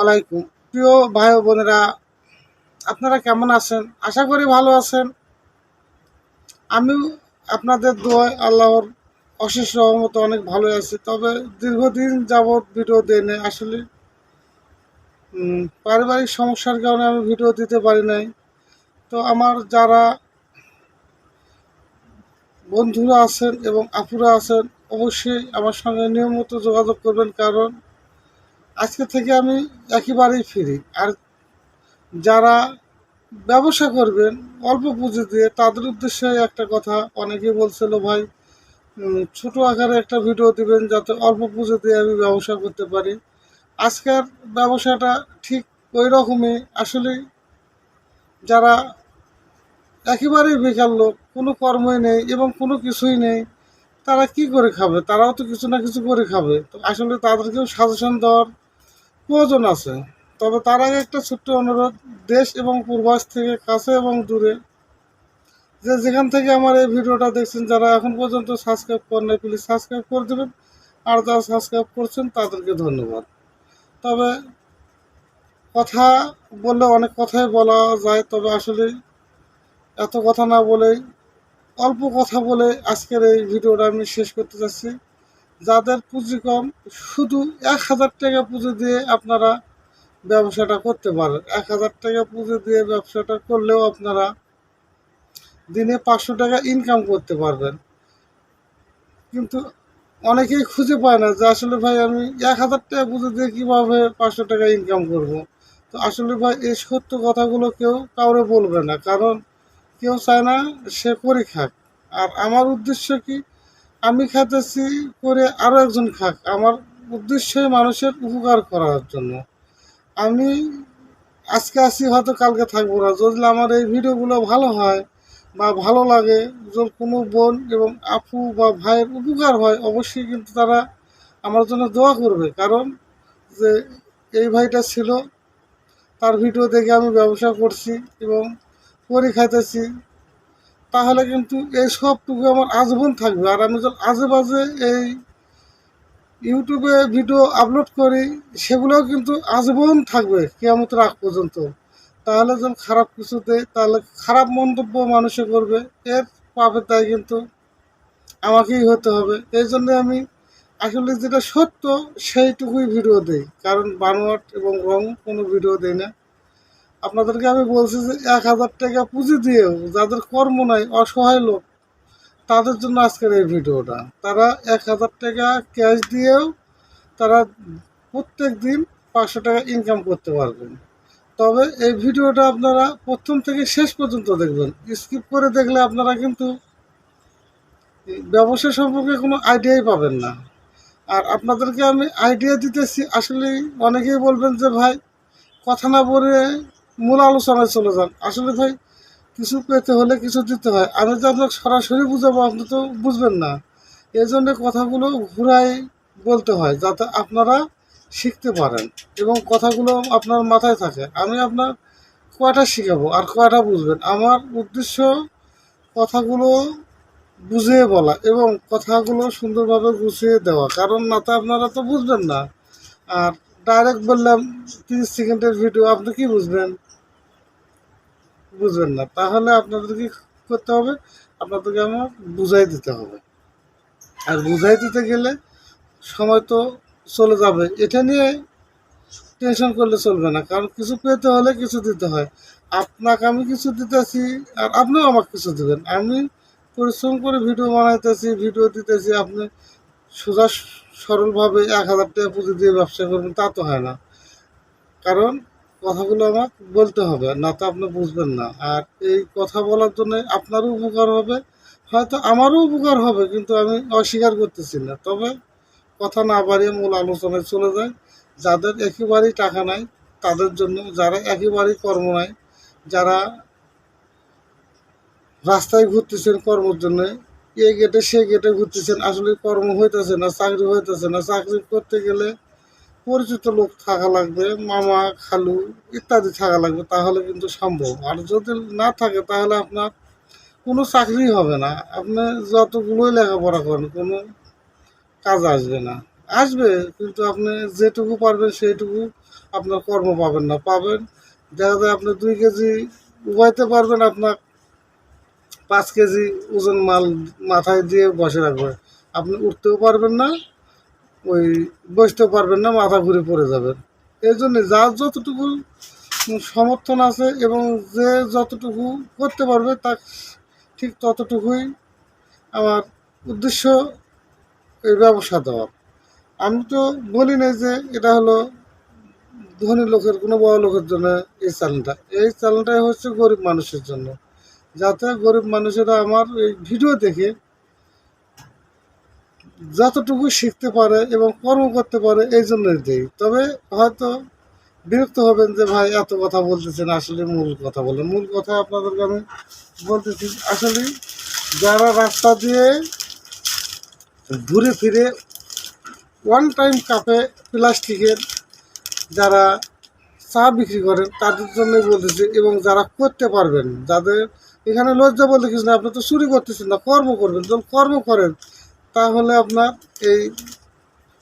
আলাইকুম। প্রিয় ভাই বোনেরা, আপনারা কেমন আছেন? আশা করি ভালো আছেন। আমিও আপনাদের দোয়ায় আল্লাহর অশেষ রহমতে অনেক ভালো আছি। তবে দীর্ঘদিন যাবৎ ভিডিও দেয় আসলে। পারিবারিক সমস্যার কারণে আমি ভিডিও দিতে পারি নাই। তো আমার যারা বন্ধুরা আছেন এবং আপুরা আছেন, অবশ্যই আমার সঙ্গে নিয়মিত যোগাযোগ করবেন। কারণ আজকে থেকে আমি একেবারেই ফ্রি আর যারা ব্যবসা করবেন, অল্প পুঁজি দিয়ে, তাদের উদ্দেশ্যে একটা কথা অনেকেই বলছিল, ভাই ছোট আকারে একটা ভিডিও দিবেন যাতে অল্প পুঁজি দিয়ে আমি ব্যবসা করতে পারি। আজকের ব্যবসাটা ঠিক ওই রকমই। আসলে যারা একেবারেই বেকার লোক, কোনো কর্মই নেই এবং কোনো কিছুই নেই, তারা কি করে খাবে? তারাও তো কিছু না কিছু করে খাবে। তো আসলে তাদেরকেও সাজেশন দেওয়ার প্রয়োজন আছে। তবে তার আগে একটা ছোট্ট অনুরোধ, দেশ এবং পূর্বাস থেকে কাছে এবং দূরে। যে যেখান থেকে আমার এই ভিডিওটা দেখছেন, যারা এখন পর্যন্ত সাবস্ক্রাইব করেন নাই প্লিজ সাবস্ক্রাইব করে দেবেন। আর যারা সাবস্ক্রাইব করছেন, তাদেরকে ধন্যবাদ। তবে কথা বললে অনেক কথাই বলা যায়, তবে আসলে এত কথা না বলেই অল্প কথা বলে আজকের এই ভিডিওটা আমি শেষ করতে চাচ্ছি যাদের পুঁজি কম, শুধু এক হাজার টাকা পুঁজি দিয়ে আপনারা ব্যবসাটা করতে পারেন। এক হাজার টাকা পুঁজি দিয়ে ব্যবসাটা করলেও আপনারা দিনে পাঁচশো টাকা ইনকাম করতে পারবেন। কিন্তু অনেকেই খুঁজে পায় না যে, আসলে ভাই আমি এক হাজার টাকা পুঁজি দিয়ে কীভাবে পাঁচশো টাকা ইনকাম করব? তো আসলে ভাই, এই সত্য কথাগুলো কেউ কাউরে বলবে না। কারণ কেউ চায় না সে করে খাক। আর আমার উদ্দেশ্য কি আমি খাতেছি করে আরও একজন খাক। আমার উদ্দেশ্যই মানুষের উপকার করার জন্য। আমি আজকে আসি হয়তো কালকে থাকব না। যদি আমার এই ভিডিওগুলো ভালো হয় বা ভালো লাগে, যদি কোনো বোন এবং আপু বা ভাইয়ের উপকার হয়, অবশ্যই কিন্তু তারা আমার জন্য দোয়া করবে। কারণ যে এই ভাইটা ছিল, তার ভিডিও দেখে আমি ব্যবসা করছি এবং করে খাইতেছি। তাহলে কিন্তু এই সবটুকু আমার আজীবন থাকবে। আর আমি যখন আজে বাজে এই ইউটিউবে ভিডিও আপলোড করি, সেগুলোও কিন্তু আজীবন থাকবে কেয়ামতের আগ পর্যন্ত। তাহলে যখন খারাপ কিছু দেয়, তাহলে খারাপ মন্তব্য মানুষে করবে। এর পাবে তাই কিন্তু আমাকেই হতে হবে। এই জন্য আমি আসলে যেটা সত্য, সেইটুকুই ভিডিও দেই। কারণ বানোয়াট এবং রং কোনো ভিডিও দেই না। আপনাদেরকে আমি বলছি যে এক হাজার টাকা পুঁজি দিয়েও যাদের কর্ম নাই, অসহায় লোক, তাদের জন্য আজকের এই ভিডিওটা। তারা এক হাজার টাকা ক্যাশ দিয়েও তারা প্রত্যেক দিন পাঁচশো টাকা ইনকাম করতে পারবেন। তবে এই ভিডিওটা আপনারা প্রথম থেকে শেষ পর্যন্ত দেখবেন। স্কিপ করে দেখলে আপনারা কিন্তু ব্যবসা সম্পর্কে কোনো আইডিয়াই পাবেন না। আর আপনাদেরকে আমি আইডিয়া দিতেছি আসলে অনেকেই বলবেন যে ভাই, কথা না বলে মূল আলোচনায় চলে যান। আসলে ভাই, কিছু পেতে হলে কিছু দিতে হয়। আমি যে আপনাকে সরাসরি বুঝাবো, আপনি তো বুঝবেন না। এই জন্য কথাগুলো ঘুরাই বলতে হয়, যাতে আপনারা শিখতে পারেন এবং কথাগুলো আপনার মাথায় থাকে। আমি আপনার কয়টা শিখাবো আর কয়টা বুঝবেন? আমার উদ্দেশ্য কথাগুলো বুঝিয়ে বলা এবং কথাগুলো সুন্দরভাবে গুছিয়ে দেওয়া। কারণ না তো আপনারা তো বুঝবেন না। আর ডাইরেক্ট বললাম, তিরিশ সেকেন্ডের ভিডিও আপনি কি বুঝবেন? বুঝবেন না। তাহলে আপনাদের কি করতে হবে? আপনাদেরকে আমার বুঝাই দিতে হবে। আর বুঝাই দিতে গেলে সময় তো চলে যাবে। এটা নিয়ে টেনশন করলে চলবে না। কারণ কিছু পেতে হলে কিছু দিতে হয়। আপনাকে আমি কিছু দিতেছি আর আপনিও আমাকে কিছু দেবেন। আমি পরিশ্রম করে ভিডিও বানাইতেছি ভিডিও দিতেছি। আপনি সোজা সরলভাবে এক হাজার টাকা পুঁজি দিয়ে ব্যবসা করবেন, তা তো হয় না। কারণ কথাগুলো আমার বলতে হবে, না তো আপনি বুঝবেন না। আর এই কথা বলার জন্য আপনারও উপকার হবে, হয়তো আমারও উপকার হবে, কিন্তু আমি অস্বীকার করতেছি না। তবে কথা না বাড়িয়ে মূল আলোচনায় চলে যায় যাদের একেবারেই টাকা নাই, তাদের জন্য যারা একেবারেই কর্ম নাই, যারা রাস্তায় ঘুরতেছেন কর্মের জন্য এই গেটে সে গেটে ঘুরতেছেন, আসলে কর্ম হইতেছে না, চাকরি হইতেছে না, চাকরি করতে গেলে পরিচিত লোক থাকা লাগবে, মামা, খালু ইত্যাদি থাকা লাগবে, তাহলে কিন্তু সম্ভব। আর যদি না থাকে, তাহলে আপনার কোনো চাকরি হবে না। আপনি যতগুলোই লেখাপড়া করেন, কোনো কাজ আসবে না। আসবে, কিন্তু আপনি যেটুকু পারবেন, সেইটুকু আপনার কর্ম পাবেন না। পাবেন, দেখা যায় আপনি দুই কেজি উবাইতে পারবেন আপনার পাঁচ কেজি ওজন মাল মাথায় দিয়ে বসে রাখবে। আপনি উঠতেও পারবেন না ওই বসতে পারবেন না, মাথা ঘুরে পড়ে যাবেন। এই জন্যে যার যতটুকু সমর্থন আছে এবং যে যতটুকু করতে পারবে তা ঠিক ততটুকুই আমার উদ্দেশ্য এই ব্যবসা দেওয়ার। আমি তো বলি না যে এটা হলো ধনী লোকের কোনো বড় লোকের জন্য এই চ্যানেলটা। এই চ্যানেলটাই হচ্ছে গরিব মানুষের জন্য। যাতে গরিব মানুষেরা আমার এই ভিডিও দেখে যতটুকু শিখতে পারে এবং কর্ম করতে পারে এই জন্যই দেই। তবে হয়তো বিরক্ত হবেন যে, ভাই, এত কথা বলতেছেন, আসলে মূল কথা বলেন। মূল কথা আপনাদেরকে আমি বলতেছি, আসলে যারা রাস্তা দিয়ে ঘুরে ফিরে ওয়ান টাইম কাপে প্লাস্টিকের যারা চা বিক্রি করেন, তাদের জন্যই বলতেছি এবং যারা করতে পারবেন, যাদের এখানে লজ্জা বলতে কিছু না, আপনি তো চুরি করতেছেন না, কর্ম করবেন, যখন কর্ম করেন তাহলে আপনার এই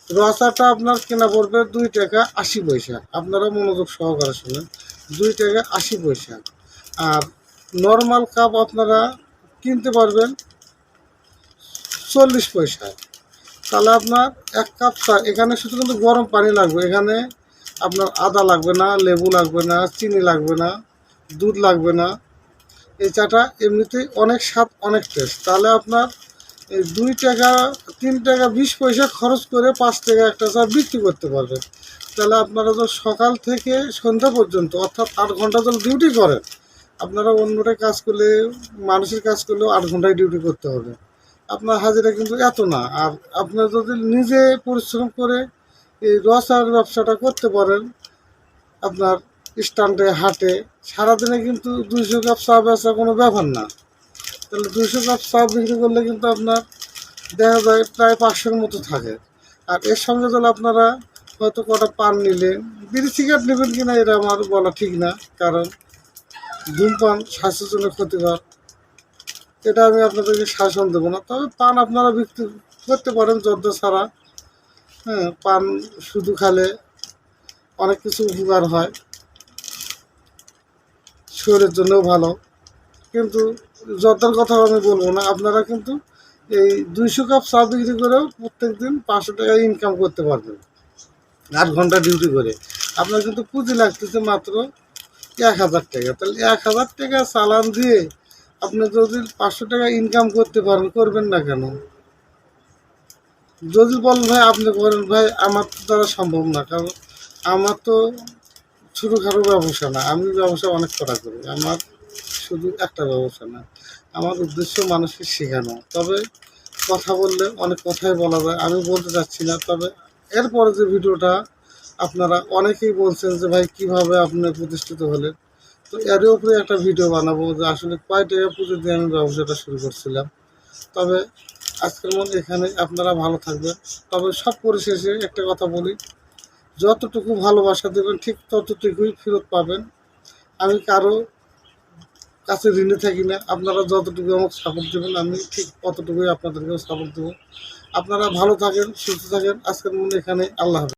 রসাটা আপনার কেনা পড়বে দুই টাকা আশি পয়সা। আপনারা মনোযোগ সহকারে শুনেন। দুই টাকা আশি পয়সা। আর নর্মাল কাপ আপনারা কিনতে পারবেন চল্লিশ পয়সায় তাহলে আপনার এক কাপ চা এখানে শুধু কিন্তু গরম পানি লাগবে। এখানে আপনার আদা লাগবে না, লেবু লাগবে না, চিনি লাগবে না, দুধ লাগবে না। এই চাটা এমনিতেই অনেক স্বাদ, অনেক টেস্ট তাহলে আপনার এই দুই টাকা, তিন টাকা, বিশ পয়সা খরচ করে পাঁচ টাকা একটা চা বিক্রি করতে পারবেন। তাহলে আপনারা তো সকাল থেকে সন্ধ্যা পর্যন্ত, অর্থাৎ আট ঘণ্টা যখন ডিউটি করেন, আপনারা অন্যটা কাজ করলে, মানুষের কাজ করলেও আট ঘন্টায় ডিউটি করতে হবে। আপনার হাজিরা কিন্তু এত না। আর আপনার যদি নিজে পরিশ্রম করে এই রসার ব্যবসাটা করতে পারেন, আপনার স্ট্যান্ডে, হাটে, সারাদিনে কিন্তু দুইশো কাপ চা বেচা কোনো ব্যাপার না। তাহলে দুইশো কাপ চা বিক্রি করলে কিন্তু আপনার দেখা যায় প্রায় পাঁচশোর মতো থাকে। আর এর সঙ্গে যদি আপনারা হয়তো কটা পান নিলেন, বিড়ি সিগারেট নেবেন কিনা এটা আমার বলা ঠিক না, কারণ ধূমপান স্বাস্থ্যের জন্য ক্ষতিকর। এটা আমি আপনাদেরকে শাসন দেবো না। তবে পান আপনারা বিক্রি করতে পারেন, যদ্দ ছাড়া। হ্যাঁ পান শুধু খালে অনেক কিছু উপকার হয়। শরীরের জন্যও ভালো। কিন্তু যদ্দার কথা আমি বলব না, আপনারা কিন্তু এই দুইশো কাপ চা বিক্রি করেও প্রত্যেক দিন পাঁচশো টাকা ইনকাম করতে পারবেন, আট ঘণ্টা ডিউটি করে। আপনার কিন্তু পুঁজি লাগতেছে মাত্র এক হাজার টাকা। তাহলে এক হাজার টাকা চালান দিয়ে আপনি যদি পাঁচশো টাকা ইনকাম করতে পারেন, করবেন না কেন? যদি বলেন ভাই, আপনি করেন ভাই, আমার তো দ্বারা সম্ভব না, কারণ আমার তো ছোটোখাটো ব্যবসা না, আমি ব্যবসা অনেক করা করি। আমার শুধু একটা ব্যবসা না, আমার উদ্দেশ্য মানুষকে শেখানো। তবে কথা বললে অনেক কথাই বলা যায়, আমি বলতে চাচ্ছি না, তবে এরপরে যে ভিডিওটা আপনারা অনেকেই বলছেন যে, ভাই, কীভাবে আপনি প্রতিষ্ঠিত হলেন? তো এর উপরে একটা ভিডিও বানাবো যে, আসলে কয় টাকা পুজো দিয়ে আমি ব্যবসাটা শুরু করছিলাম। তবে আজকের মধ্যে এখানে আপনারা ভালো থাকবেন। তবে সব পরিশেষে একটা কথা বলি, যতটুকু ভালোবাসা দেবেন, ঠিক ততটুকুই ফেরত পাবেন। আমি কারও কাছে ঋণে থাকি না। আপনারা যতটুকু আমাকে সাপোর্ট দেবেন, আমি ঠিক ততটুকুই আপনাদেরকেও সাপোর্ট দেবো। আপনারা ভালো থাকেন, সুস্থ থাকেন। আজকের মনে এখানে আল্লাহ